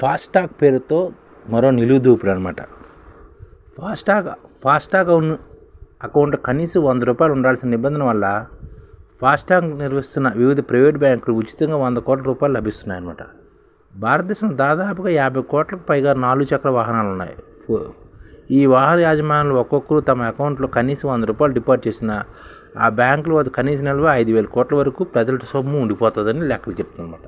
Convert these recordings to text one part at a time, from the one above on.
FASTag పేరుతో మరో నిలువు అనమాట ఫాస్టాగ్ ఫాస్టాగ్ ఉన్న- అకౌంట్ కనీసం వంద రూపాయలు ఉండాల్సిన నిబంధన వల్ల ఫాస్టాగ్ నిర్వహిస్తున్న వివిధ ప్రైవేట్ బ్యాంకులు ఉచితంగా వంద కోట్ల రూపాయలు లభిస్తున్నాయన్నమాట భారతదేశంలో దాదాపుగా యాభై కోట్లకు పైగా నాలుగు చక్ర వాహనాలు ఉన్నాయి. ఫో- ఈ వాహన యాజమానులు ఒక్కొక్కరు తమ అకౌంట్లో కనీసం వంద రూపాయలు డిపాజిట్ చేసిన ఆ బ్యాంకుల వద్ద కనీస నిల్వ ఐదు వేల కోట్ల వరకు ప్రజల సొమ్ము ఉండిపోతుందని లెక్కలు చెప్తుందన్నమాట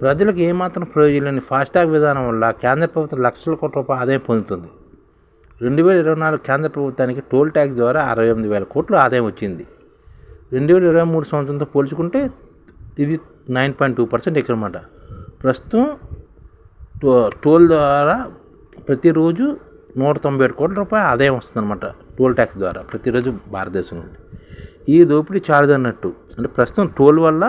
ప్రజలకు ఏమాత్రం ప్రయోజనం లేని ఫాస్టాగ్ విధానం వల్ల కేంద్ర ప్రభుత్వం లక్షల కోట్ల రూపాయలు ఆదాయం పొందుతుంది. రెండు వేల ఇరవై నాలుగు కేంద్ర ప్రభుత్వానికి టోల్ ట్యాక్స్ ద్వారా అరవై ఎనిమిది వేల కోట్లు ఆదాయం వచ్చింది. రెండు వేల ఇరవై మూడు సంవత్సరంతో పోల్చుకుంటే ఇది నైన్ పాయింట్ టూ పర్సెంట్ ఎక్కువ అనమాట ప్రస్తుతం టో టోల్ ద్వారా ప్రతిరోజు నూట తొంభై ఏడు కోట్ల రూపాయలు ఆదాయం వస్తుందన్నమాట టోల్ ట్యాక్స్ ద్వారా ప్రతిరోజు భారతదేశం నుండి. ఈ దోపిడీ చాలదన్నట్టు. అంటే ప్రస్తుతం టోల్ వల్ల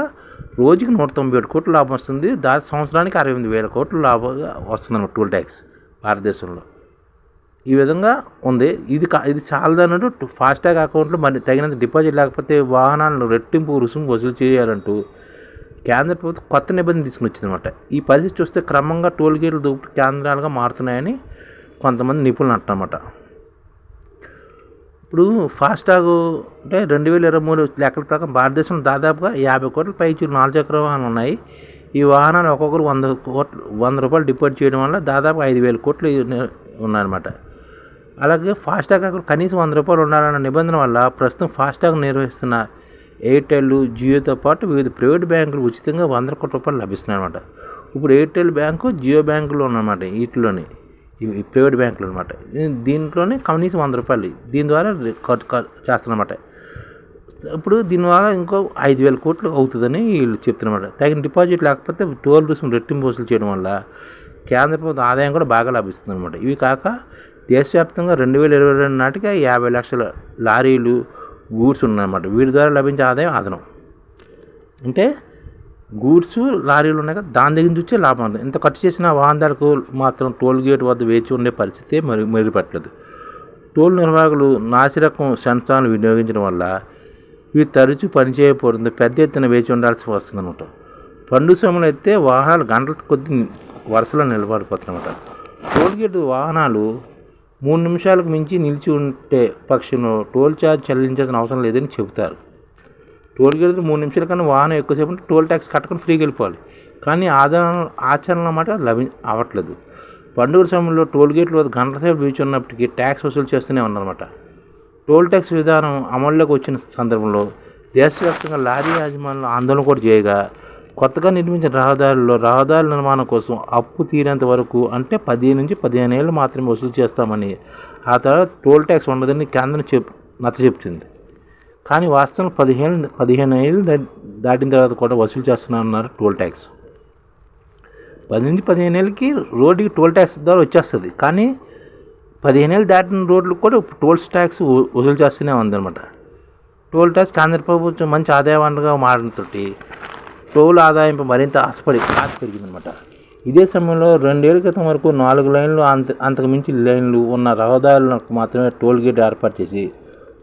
రోజుకి నూట తొంభై ఏడు కోట్ల లాభం వస్తుంది. దాని సంవత్సరానికి అరవై ఎనిమిది వేల కోట్ల లాభంగా వస్తుందన్నమాట టోల్ ట్యాక్స్ భారతదేశంలో. ఈ విధంగా ఉంది. ఇది కా ఇది చాలదన్నట్టు ఫాస్టాగ్ అకౌంట్లో మరి తగినంత డిపాజిట్ లేకపోతే వాహనాలను రెట్టింపు రుసుము వసూలు చేయాలంటూ కేంద్ర ప్రభుత్వం కొత్త నిబంధన తీసుకుని వచ్చిందన్నమాట. ఈ పరిస్థితి చూస్తే క్రమంగా టోల్ గేట్లు దోపిడీ కేంద్రాలుగా మారుతున్నాయని కొంతమంది నిపుణులు అంటారన్నమాట ఇప్పుడు ఫాస్టాగ్ అంటే రెండు వేల ఇరవై మూడు లెక్కల ప్రకారం భారతదేశంలో దాదాపుగా యాభై కోట్ల పైచు నాలుగు చక్ర వాహనాలు ఉన్నాయి. ఈ వాహనాలు ఒక్కొక్కరు వంద కోట్లు వంద రూపాయలు డిపాజిట్ చేయడం వల్ల దాదాపు ఐదు వేల కోట్లు ఉన్నాయన్నమాట. అలాగే ఫాస్టాగ్ అక్కడ కనీసం వంద రూపాయలు ఉండాలన్న నిబంధన వల్ల ప్రస్తుతం ఫాస్టాగ్ నిర్వహిస్తున్న ఎయిర్టెల్ జియోతో పాటు వివిధ ప్రైవేట్ బ్యాంకులు ఉచితంగా వంద కోట్ల రూపాయలు లభిస్తున్నాయి అనమాట ఇప్పుడు ఎయిర్టెల్ బ్యాంకు జియో బ్యాంకులో ఉన్నమాట వీటిలోని. ఈ ప్రైవేట్ బ్యాంకులు అనమాట దీంట్లోనే కనీసం వంద రూపాయలు దీని ద్వారా ఖర్చు ఖర్చు చేస్తున్నమాట ఇప్పుడు దీనివల్ల ఇంకో ఐదు వేల కోట్లు అవుతుందని వీళ్ళు చెప్తున్నమాట తగిన డిపాజిట్ లేకపోతే టోల్ రుసుము రెట్టింపు వసూలు చేయడం వల్ల కేంద్ర ప్రభుత్వ ఆదాయం కూడా బాగా లభిస్తుంది అనమాట ఇవి కాక దేశవ్యాప్తంగా రెండు వేల ఇరవై రెండు నాటికి యాభై లక్షల లారీలు గూడ్స్ ఉన్నాయన్నమాట. వీటి ద్వారా లభించే ఆదాయం అదనం. అంటే గూడ్స్ లారీలు ఉన్నాయి కదా దాని దగ్గర నుంచి వచ్చే లాభం ఉంది ఎంత ఖర్చు చేసిన వాహనాలకు మాత్రం టోల్ గేట్ వద్ద వేచి ఉండే పరిస్థితి మరి మెరుగుపట్టలేదు టోల్ నిర్వాహకులు నాసిరకం సెన్సార్లు వినియోగించడం వల్ల ఇవి తరచూ పనిచేయకపోతుంది పెద్ద ఎత్తున వేచి ఉండాల్సి వస్తుందన్నమాట పండుగ సమయంలో అయితే వాహనాలు గంటల కొద్ది వరుసలో నిలబడిపోతున్నమాట టోల్ గేట్ వాహనాలు మూడు నిమిషాలకు మించి నిలిచి ఉంటే పక్షంలో టోల్ ఛార్జ్ చెల్లించాల్సిన అవసరం లేదని చెబుతారు. టోల్ గేట్ మూడు నిమిషాల కన్నా వాహనం ఎక్కువసేపు ఉంటే టోల్ ట్యాక్స్ కట్టుకుని ఫ్రీకి వెళ్ళిపోవాలి. కానీ ఆదరణ ఆచరణ మాట లభి అవ్వట్లేదు. పండుగ సమయంలో టోల్ గేట్ల వద్ద గంటల సేపు ఉన్నప్పటికీ ట్యాక్స్ వసూలు చేస్తూనే ఉన్నారన్నమాట. టోల్ ట్యాక్స్ విధానం అమల్లోకి వచ్చిన సందర్భంలో దేశవ్యాప్తంగా లారీ యాజమానులు ఆందోళన కూడా చేయగా కొత్తగా నిర్మించిన రహదారుల్లో రహదారుల నిర్మాణం కోసం అప్పు తీరేంత వరకు అంటే పదిహేను నుంచి పదిహేను ఏళ్ళు మాత్రమే వసూలు చేస్తామని ఆ తర్వాత టోల్ ట్యాక్స్ ఉండదని కేంద్రం చెప్ నచ్చ చెప్తుంది కానీ వాస్తవం పదిహేను పదిహేను ఏళ్ళు దా- దాటిన తర్వాత కూడా వసూలు చేస్తున్నారన్నారు టోల్ ట్యాక్స్. పది నుంచి పదిహేను ఏళ్ళకి రోడ్డుకి టోల్ ట్యాక్స్ ద్వారా వచ్చేస్తుంది. కానీ పదిహేను ఏళ్ళు దాటిన రోడ్లకు కూడా టోల్స్ ట్యాక్స్ వసూలు చేస్తూనే ఉందన్నమాట. టోల్ ట్యాక్స్ కేంద్ర ప్రభుత్వం మంచి ఆదాయ వనరుగా మారడంతో టోల్ ఆదాయంపై మరింత ఆశపడి ఆశ పెరిగిందనమాట ఇదే సమయంలో రెండేళ్ళ క్రితం వరకు నాలుగు లైన్లు అంత అంతకుమించి లైన్లు ఉన్న రహదారులకు మాత్రమే టోల్ గేట్ ఏర్పాటు చేసి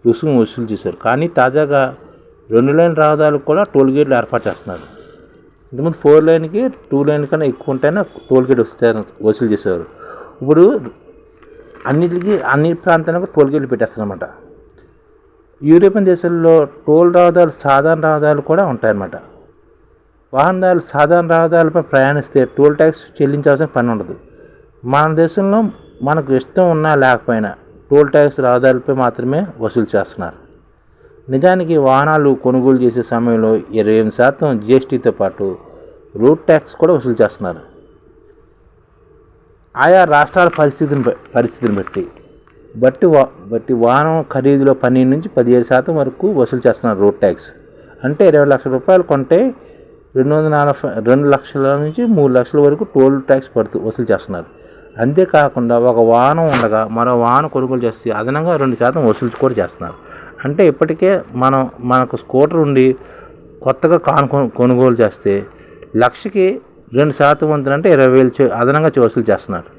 రుసుము వసూలు చేశారు. కానీ తాజాగా రెండు లైన్ రహదారులకు కూడా టోల్ గేట్లు ఏర్పాటు చేస్తున్నారు. ఇంతకుముందు ఫోర్ లైన్కి టూ లైన్ కన్నా ఎక్కువ ఉంటేనే టోల్ గేట్ వసూలు చేసేవారు. ఇప్పుడు అన్నిటికీ అన్ని ప్రాంతాలకు టోల్ గేట్లు పెట్టేస్తారన్నమాట యూరోపియన్ దేశాల్లో టోల్ రహదారులు సాధారణ రహదారులు కూడా ఉంటాయన్నమాట. వాహనదారులు సాధారణ రహదారులపై ప్రయాణిస్తే టోల్ ట్యాక్స్ చెల్లించాల్సిన పని ఉండదు. మన దేశంలో మనకు ఇష్టం ఉన్నా లేకపోయినా టోల్ ట్యాక్స్ రహదారులపై మాత్రమే వసూలు చేస్తున్నారు. నిజానికి వాహనాలు కొనుగోలు చేసే సమయంలో ఇరవై ఎనిమిది శాతం జిఎస్టీతో పాటు రోడ్ ట్యాక్స్ కూడా వసూలు చేస్తున్నారు. ఆయా రాష్ట్రాల పరిస్థితిని పరిస్థితిని బట్టి బట్టి వా బట్టి వాహనం ఖరీదులో పన్నెండు నుంచి పదిహేడు శాతం వరకు వసూలు చేస్తున్నారు రోడ్ ట్యాక్స్. అంటే ఇరవై లక్షల రూపాయలు కొంటే రెండు వందల నలభై రెండు లక్షల నుంచి మూడు లక్షల వరకు టోల్ ట్యాక్స్ పడుతూ వసూలు చేస్తున్నారు. అంతేకాకుండా ఒక వాహనం ఉండగా మరో వాహనం కొనుగోలు చేస్తే అదనంగా రెండు శాతం వసూలు కూడా చేస్తున్నారు. అంటే ఇప్పటికే మనం మనకు స్కూటర్ ఉండి కొత్తగా కాను కొనుగోలు చేస్తే లక్షకి రెండు శాతం వంతున అంటే ఇరవై వేలు అదనంగా వసూలు చేస్తున్నారు.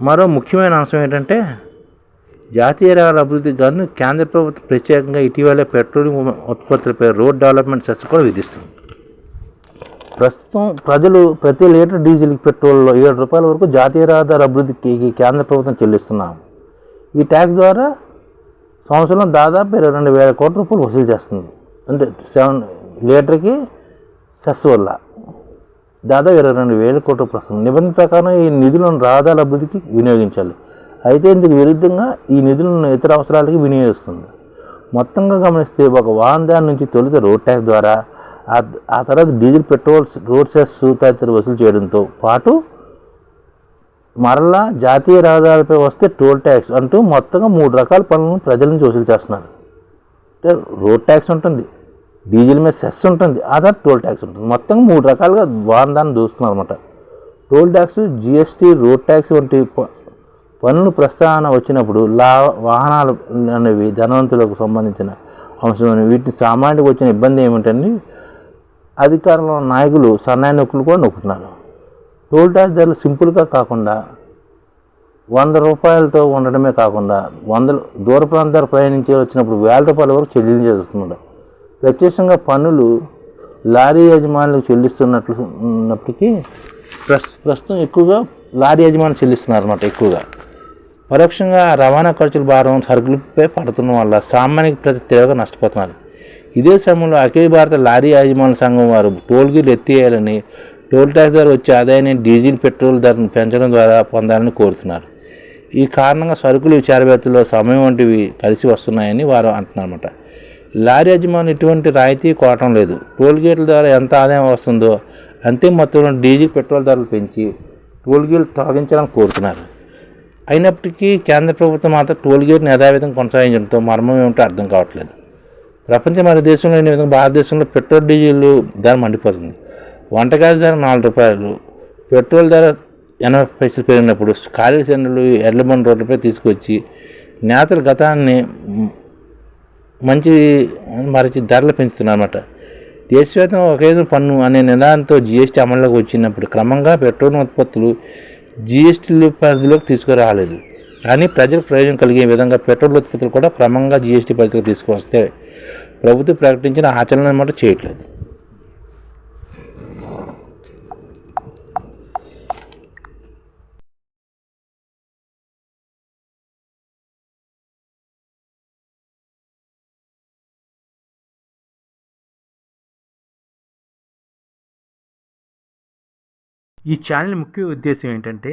మరో ముఖ్యమైన అంశం ఏంటంటే జాతీయ రహదారుల అభివృద్ధి గాను కేంద్ర ప్రభుత్వం ప్రత్యేకంగా ఇటీవల పెట్రోలియం ఉత్పత్తులపై రోడ్ డెవలప్మెంట్ సెస్ కూడా విధిస్తుంది. ప్రస్తుతం ప్రజలు ప్రతి లీటర్ డీజిల్ పెట్రోల్లో ఏడు రూపాయల వరకు జాతీయ రహదారి అభివృద్ధికి కేంద్ర ప్రభుత్వం చెల్లిస్తున్నాం. ఈ ట్యాక్స్ ద్వారా సంవత్సరం దాదాపు ఇరవై రెండు వేల కోట్ల రూపాయలు వసూలు చేస్తుంది. అంటే సెవెన్ లీటర్కి సెస్ వల్ల దాదాపు ఇరవై రెండు వేల కోట్ల వస్తుంది. నిబంధన ప్రకారం ఈ నిధులను రహదారుల అభివృద్ధికి వినియోగించాలి. అయితే ఇందుకు విరుద్ధంగా ఈ నిధులను ఇతర అవసరాలకి వినియోగిస్తుంది. మొత్తంగా గమనిస్తే ఒక వాహనదారు నుంచి తొలుత రోడ్ ట్యాక్స్ ద్వారా ఆ- తర్వాత డీజిల్ పెట్రోల్ రోడ్ సెస్ తదితర వసూలు చేయడంతో పాటు మరలా జాతీయ రహదారిపై వస్తే టోల్ ట్యాక్స్ అంటూ మొత్తంగా మూడు రకాల పనులను ప్రజల నుంచి వసూలు చేస్తున్నారు. అంటే రోడ్ ట్యాక్స్ ఉంటుంది డీజిల్ మీద సెస్ ఉంటుంది ఆ తర్వాత టోల్ ట్యాక్స్ ఉంటుంది. మొత్తంగా మూడు రకాలుగా వాహనదాన్ని దూస్తున్నారు అనమాట toll tax GST road tax వంటి ప- పన్నులు ప్రస్తావన వచ్చినప్పుడు లా వాహనాలు అనేవి ధనవంతులకు సంబంధించిన అంశం వీటిని సామాన్యుడికి వచ్చిన ఇబ్బంది ఏమిటండి అధికారంలో నాయకులు సన్నాయి నొక్కులు కూడా నొక్కుతున్నారు. టోల్ ట్యాక్స్ ధరలు సింపుల్గా కాకుండా వంద రూపాయలతో ఉండడమే కాకుండా వందలు దూర ప్రాంతాలు ప్రయాణించి వచ్చినప్పుడు వేల రూపాయల వరకు చెల్లించేస్తున్నారు ప్రత్యక్షంగా పన్నులు లారీ యజమానులకు చెల్లిస్తున్నట్లు ఉన్నప్పటికీ ప్రస్ ప్రస్తుతం ఎక్కువగా లారీ యజమానులు చెల్లిస్తున్నారు అన్నమాట ఎక్కువగా. పరోక్షంగా రవాణా ఖర్చుల భారం సరుకులపై పడుతున్న వల్ల సామాన్య ప్రతి తీవ్రంగా నష్టపోతున్నారు. ఇదే సమయంలో అఖిల భారత లారీ యాజమాన్య సంఘం వారు టోల్ గీలు ఎత్తివేయాలని టోల్ ట్యాక్స్ ద్వారా వచ్చే ఆదాయాన్ని డీజిల్ పెట్రోల్ ధరను పెంచడం ద్వారా పొందాలని కోరుతున్నారు. ఈ కారణంగా సరుకులు చేరవేతలో సమయం వంటివి కలిసి వస్తున్నాయని వారు అంటున్నారన్నమాట. లారీ యజమాని ఎటువంటి రాయితీ కోటం లేదు. టోల్ గేట్ల ద్వారా ఎంత ఆదాయం వస్తుందో అంతే మొత్తంలో డీజిల్ పెట్రోల్ ధరలు పెంచి టోల్ గేట్లు తొలగించాలని కోరుతున్నారు. అయినప్పటికీ కేంద్ర ప్రభుత్వం మాత్రం టోల్ గేట్ని యథావిధంగా కొనసాగించడంతో మర్మం ఏమిటో అర్థం కావట్లేదు. ప్రపంచం మన దేశంలో లేని విధంగా భారతదేశంలో పెట్రోల్ డీజిల్ ధర మండిపోతుంది? వంటకాల ధర నాలుగు రూపాయలు పెట్రోల్ ధర ఎనభై పైసలు పెరిగినప్పుడు ఖాళీ సెంటర్లు ఎడ్లబండి రోడ్లపై తీసుకొచ్చి నేతల గతాన్ని మంచి మరచి ధరలు పెంచుతున్నారన్నమాట. దేశవ్యాప్తంగా ఒకేదో పన్ను అనే నిదానంతో జీఎస్టీ అమల్లోకి వచ్చినప్పుడు క్రమంగా పెట్రోల్ ఉత్పత్తులు జీఎస్టీ పరిధిలోకి తీసుకురాలేదు. కానీ ప్రజలకు ప్రయోజనం కలిగే విధంగా పెట్రోల్ ఉత్పత్తులు కూడా క్రమంగా జీఎస్టీ పరిధిలోకి తీసుకువస్తే ప్రభుత్వం ప్రకటించిన ఆచరణ అనమాట చేయట్లేదు. ఈ ఛానల్ ముఖ్య ఉద్దేశం ఏంటంటే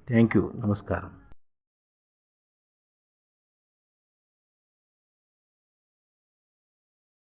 Thank you. నమస్కారం.